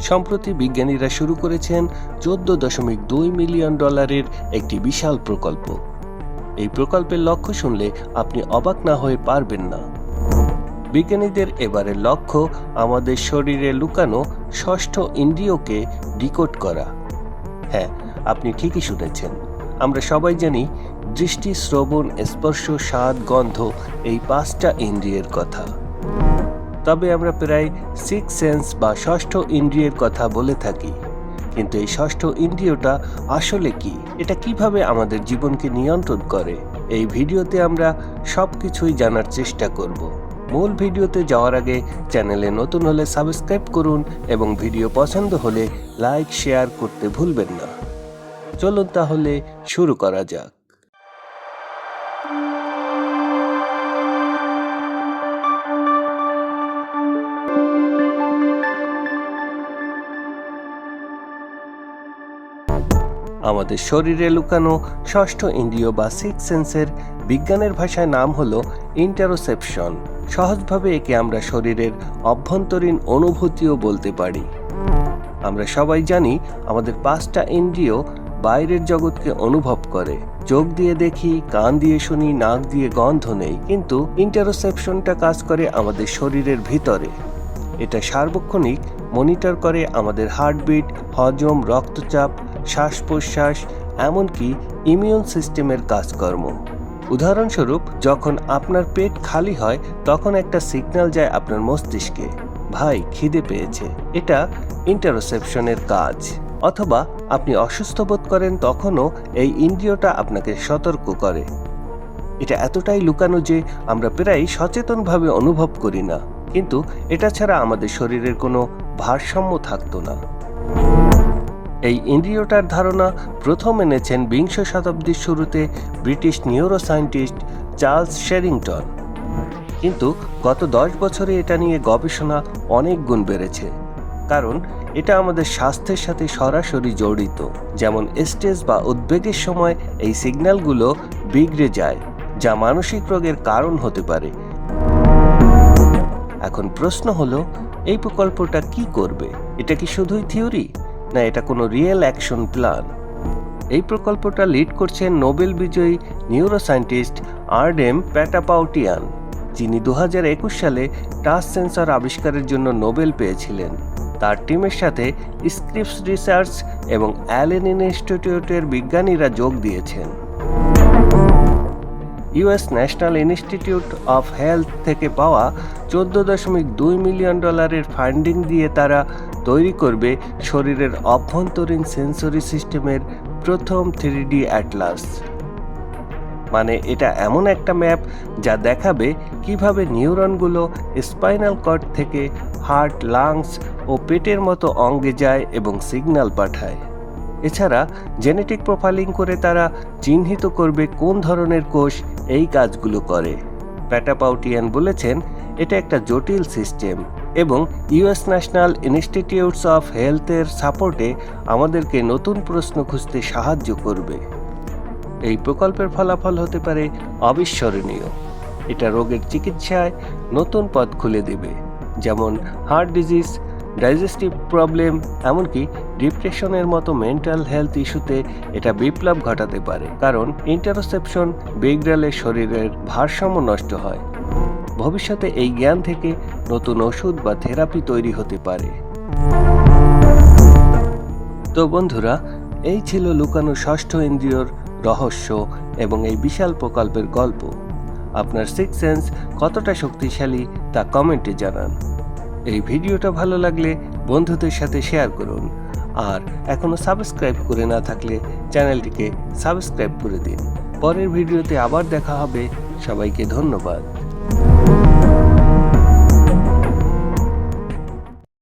সম্প্রতি বিজ্ঞানীরা শুরু করেছেন চোদ্দ দশমিক দুই মিলিয়ন ডলারের একটি বিশাল প্রকল্প। এই প্রকল্পের লক্ষ্য শুনলে আপনি অবাক না হয়ে পারবেন না। বিজ্ঞানীদের এবারের লক্ষ্য আমাদের শরীরে লুকানো ষষ্ঠ ইন্দ্রিয়কে ডিকোড করা। হ্যাঁ আপনি ঠিকই শুনেছেন। আমরা সবাই জানি দৃষ্টি শ্রবণ স্পর্শ, স্বাদ, গন্ধ এই পাঁচটা ইন্দ্রিয়ের কথা। তবে আমরা প্রায় সিক্স সেন্স বা ষষ্ঠ ইন্দ্রিয়ের কথা বলে থাকি। কিন্তু এই ষষ্ঠ ইন্দ্রিয়টা আসলে কি? এটা কীভাবে আমাদের জীবনকে নিয়ন্ত্রণ করে? এই ভিডিওতে আমরা সব কিছুই জানার চেষ্টা করব। মূল ভিডিওতে যাওয়ার আগে চ্যানেলে নতুন হলে সাবস্ক্রাইব করুন এবং ভিডিও পছন্দ হলে লাইক, শেয়ার করতে ভুলবেন না। চলুন তাহলে শুরু করা যাক। আমাদের শরীরে লুকানো ষষ্ঠ ইন্দ্রিয় বা সিক্স সেন্সের বিজ্ঞানের ভাষায় নাম হলো ইন্টারোসেপশন সহজভাবে একে আমরা শরীরের অভ্যন্তরীণ অনুভূতিও বলতে পারি। আমরা সবাই জানি আমাদের পাঁচটা ইন্দ্রিয় বাইরের জগৎকে অনুভব করে। চোখ দিয়ে দেখি, কান দিয়ে শুনি, নাক দিয়ে গন্ধ নেই, কিন্তু ইন্টারোসেপশনটা কাজ করে আমাদের শরীরের ভিতরে। এটা সার্বক্ষণিক মনিটর করে আমাদের হার্টবিট হজম, রক্তচাপ শ্বাস প্রশ্বাস এমনকি ইমিউন সিস্টেমের কাজকর্ম। উদাহরণস্বরূপ, যখন আপনার পেট খালি হয়, তখন একটা সিগন্যাল যায় আপনার মস্তিষ্কে। ভাই, খিদে পেয়েছে। এটা ইন্টারোসেপশনের কাজ। অথবা, আপনি অসুস্থ বোধ করেন, তখনও এই ইন্দ্রিয়টা আপনাকে সতর্ক করে। এটা এতটাই লুকানো যে, আমরা প্রায় সচেতনভাবে অনুভব করি না। কিন্তু, এটা ছাড়া আমাদের শরীরের কোনো ভারসাম্য থাকতো না। এই ইন্দ্রিয়টার ধারণা প্রথম এনেছেন বিংশ শতাব্দীর শুরুতে ব্রিটিশ নিউরোসায়েন্টিস্ট চার্লস শেরিংটন কিন্তু গত দশ বছরে এটা নিয়ে গবেষণা অনেক গুণ বেড়েছে। কারণ এটা আমাদের স্বাস্থ্যের সাথে সরাসরি জড়িত। যেমন স্ট্রেস বা উদ্বেগের সময় এই সিগন্যালগুলো বিগড়ে যায়, যা মানসিক রোগের কারণ হতে পারে। এখন প্রশ্ন হলো, এই প্রকল্পটা কি করবে? এটা কি শুধুই থিওরি? না, এটা কোনো রিয়েল অ্যাকশন প্ল্যান এই প্রকল্পটা লিড করছেন নোবেল বিজয়ী নিউরোসায়েন্টিস্ট আরডেম প্যাটাপাউটিয়ান যিনি দু হাজার একুশ সালে টাচ সেন্সর আবিষ্কারের জন্য নোবেল পেয়েছিলেন। তার টিমের সাথে স্ক্রিপস রিসার্চ এবং অ্যালেন ইনস্টিটিউটের বিজ্ঞানীরা যোগ দিয়েছেন। US National Institute of Health থেকে পাওয়া চোদ্দ দশমিক দুই মিলিয়ন ডলারের ফান্ডিং দিয়ে তারা তৈরি করবে শরীরের অভ্যন্তরীণ সেন্সরি সিস্টেমের প্রথম থ্রি ডি অ্যাটলাস। মানে এটা এমন একটা ম্যাপ যা দেখাবে কীভাবে নিউরনগুলো স্পাইনাল কর্ড থেকে হার্ট, লাংস ও পেটের মতো অঙ্গে যায় এবং সিগন্যাল পাঠায়। এছাড়া জেনেটিক প্রোফাইলিং করে তারা চিহ্নিত করবে কোন ধরনের কোষ এই কাজগুলো করে। প্যাটাপাউটিয়ান বলেছেন, এটা একটা জটিল সিস্টেম এবং ইউএস ন্যাশনাল ইনস্টিটিউটস অফ হেলথের সাপোর্টে আমাদেরকে নতুন প্রশ্ন খুঁজতে সাহায্য করবে। এই প্রকল্পের ফলাফল হতে পারে অবিস্মরণীয়। এটা রোগের চিকিৎসায় নতুন পথ খুলে দেবে, যেমন হার্ট ডিজিজ ডাইজেস্টিভ প্রবলেম, এমনকি ডিপ্রেশনের মতো মেন্টাল হেলথ ইস্যুতে এটা বিপ্লব ঘটাতে পারে, কারণ ইন্টারসেপশন বিগড়ালে শরীরের ভারসাম্য নষ্ট হয়। ভবিষ্যতে এই জ্ঞান থেকে নতুন ওষুধ বা থেরাপি তৈরি হতে পারে। তো বন্ধুরা, এই ছিল লুকানো ষষ্ঠ ইন্দ্রিয়র রহস্য এবং এই বিশাল প্রকল্পের গল্প। আপনার সিক্স সেন্স কতটা শক্তিশালী তা কমেন্টে জানান। এই ভিডিওটা ভালো লাগলে বন্ধুদের সাথে শেয়ার করুন। আর এখনও সাবস্ক্রাইব করে না থাকলে চ্যানেলটিকে সাবস্ক্রাইব করে দিন। পরের ভিডিওতে আবার দেখা হবে। সবাইকে ধন্যবাদ।